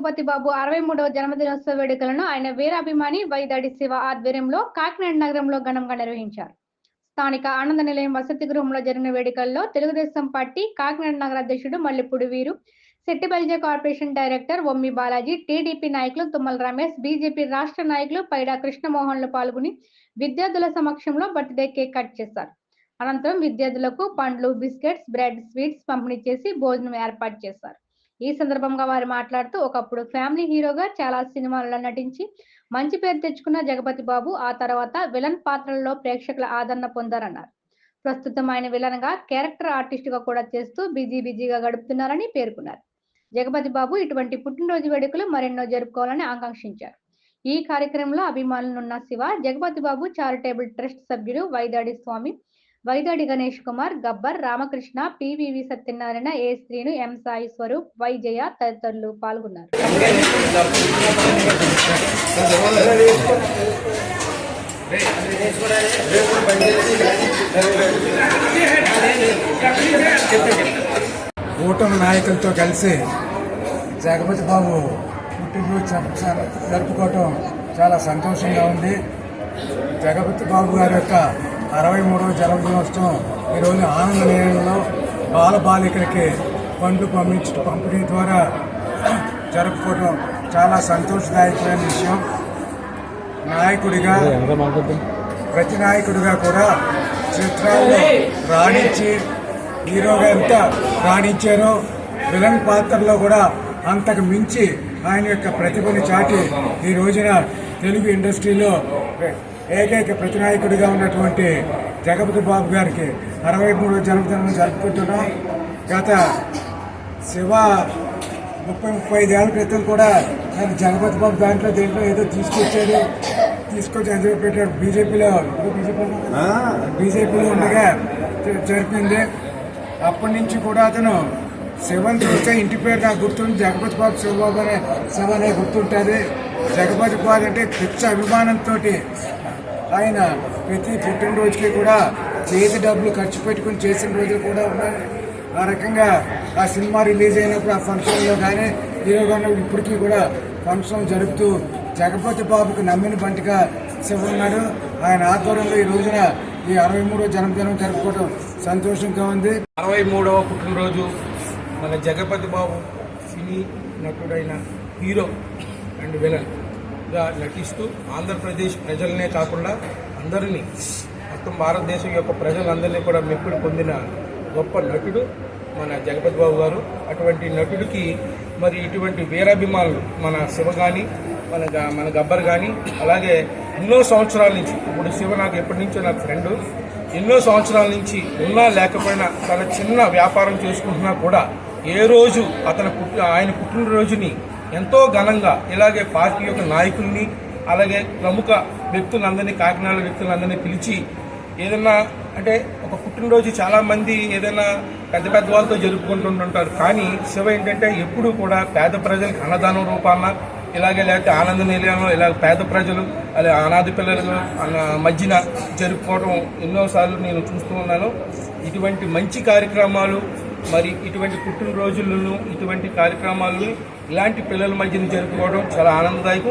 తిరుపతి బాబు అరవై మూడవ జన్మదినోత్సవ వేడుకలను ఆయన వీరాభిమాని వైదాడి శివ ఆధ్వర్యంలో కాకినాడ నగరంలో ఘనంగా నిర్వహించారు. స్థానిక ఆనంద నిలయం వసతి గృహంలో జరిగిన వేడుకల్లో తెలుగుదేశం పార్టీ కాకినాడ నగర అధ్యక్షుడు Mallepudi Veeru Settibalija corporation director Ommi Balaji TDP నాయకులు తుమ్మల రమేష్ బీజేపీ రాష్ట్ర నాయకులు పైడా కృష్ణమోహన్లు పాల్గొని విద్యార్థుల సమక్షంలో బర్త్డే కేక్ కట్ చేశారు. అనంతరం విద్యార్థులకు పండ్లు బిస్కెట్స్ బ్రెడ్ స్వీట్స్ పంపిణీ చేసి భోజనం ఏర్పాటు చేశారు. ఈ సందర్భంగా వారు మాట్లాడుతూ ఒకప్పుడు ఫ్యామిలీ హీరోగా చాలా సినిమాలలో నటించి మంచి పేరు తెచ్చుకున్న జగపతి బాబు ఆ తర్వాత విలన్ పాత్రలలో ప్రేక్షకుల ఆదరణ పొందారన్నారు. ప్రస్తుతం ఆయన విలన్గా క్యారెక్టర్ ఆర్టిస్ట్గా కూడా చేస్తూ బిజీ బిజీగా గడుపుతున్నారని పేర్కొన్నారు. జగపతి బాబు ఇటువంటి పుట్టినరోజు వేడుకలు మరెన్నో జరుపుకోవాలని ఆకాంక్షించారు. ఈ కార్యక్రమంలో అభిమానులున్న శివ జగపతి బాబు చారిటేబుల్ ట్రస్ట్ సభ్యులు Vaidadi Swamy Vaidadi Ganesh Kumar Gabbar Ramakrishna PVV Satyanarayana A Srinu M Sai Swaroop Vaijaya తదితరులు పాల్గొన్నారు. కూటమి నాయకులతో కలిసి జగపతి బాబు పుట్టినరోజు జరుపుకోవటం చాలా సంతోషంగా ఉంది. జగపతి బాబు గారి యొక్క అరవై మూడవ జన్మదినోత్సవం ఈరోజు ఆనంద నిలయంలో బాల బాలికలకి పండ్లు పంపించ పంపిణీ ద్వారా జరుపుకోవడం చాలా సంతోషదాయకమైన విషయం. నాయకుడిగా ప్రతి నాయకుడిగా కూడా చిత్రాల్లో రాణించి హీరోగా ఎంత రాణించారో విలన్ పాత్రలో కూడా అంతకు మించి ఆయన యొక్క ప్రతిభను చాటి ఈ రోజున తెలుగు ఇండస్ట్రీలో ఏకైక ప్రతినాయకుడిగా ఉన్నటువంటి జగపతి బాబు గారికి అరవై మూడో జన్మదినం జరుపుకుంటున్నాం. గత శివ ముప్పై ముప్పై ఐదేళ్ళ క్రితం కూడా ఆయన జగపతి బాబు దాంట్లో దేంట్లో ఏదో తీసుకొచ్చాడు తీసుకొచ్చి అందులో పెట్టాడు. బీజేపీలో బీజేపీలో ఉండగా జరిపింది. అప్పటి నుంచి కూడా అతను శివన్ చూస్తే ఇంటి పేరు నాకు గుర్తుంది. జగపతి బాబు శివబాబు అనే శివ అనే గుర్తుంటుంది. జగపతి బాబు అంటే పిచ్చ అభిమానంతో ఆయన ప్రతి పుట్టినరోజుకి కూడా చేతి డబ్బులు ఖర్చు పెట్టుకుని చేసిన రోజులు కూడా ఉన్నాయి. ఆ రకంగా ఆ సినిమా రిలీజ్ అయినప్పుడు ఆ ఫంక్షన్లో కానీ హీరోగా ఇప్పటికీ కూడా ఫంక్షన్ జరుపుతూ జగపతి బాబుకు నమ్మిన బంటిగా శివ ఉన్నాడు ఆయన ఆధ్వర్యంలో ఈ రోజున ఈ అరవై మూడో జన్మదినం జరుపుకోవడం సంతోషంగా ఉంది. అరవై మూడవ పుట్టినరోజు మన జగపతి బాబు సినీ నటుడైన హీరో అండ్ గా నటిస్తూ ఆంధ్రప్రదేశ్ ప్రజలనే కాకుండా అందరినీ మొత్తం భారతదేశం యొక్క ప్రజలందరినీ కూడా మెప్పుడు పొందిన గొప్ప నటుడు మన జగపతి బాబు గారు. అటువంటి నటుడికి మరి ఇటువంటి వీరాభిమానులు మన శివ కానీ మన గ- మన గబ్బర్ కానీ అలాగే ఎన్నో సంవత్సరాల నుంచి ఇప్పుడు శివ నాకు ఎప్పటి నుంచో నాకు ఫ్రెండు ఎన్నో సంవత్సరాల నుంచి ఉన్నా లేకపోయినా తన చిన్న వ్యాపారం చేసుకుంటున్నా కూడా ఏ రోజు అతను పుట్టిన ఆయన పుట్టినరోజుని ఎంతో ఘనంగా ఇలాగే పార్టీ యొక్క నాయకుల్ని అలాగే ప్రముఖ వ్యక్తులందరినీ కాకినాడ వ్యక్తులందరినీ పిలిచి ఏదైనా అంటే ఒక పుట్టినరోజు చాలామంది ఏదైనా పెద్ద పెద్ద వాళ్ళతో జరుపుకుంటుంటుంటారు. కానీ శివ ఏంటంటే ఎప్పుడూ కూడా పేద ప్రజలకు అన్నదానం రూపాన ఇలాగే లేకపోతే ఆనంద నిలయంలో ఇలా పేద ప్రజలు అలాగే అనాథ పిల్లలు మధ్యన జరుపుకోవడం ఎన్నోసార్లు నేను చూస్తూ ఉన్నాను. ఇటువంటి మంచి కార్యక్రమాలు మరి ఇటువంటి పుట్టినరోజులను ఇటువంటి కార్యక్రమాలని ఇలాంటి పిల్లల మధ్యన జరుపుకోవడం చాలా ఆనందదాయకం.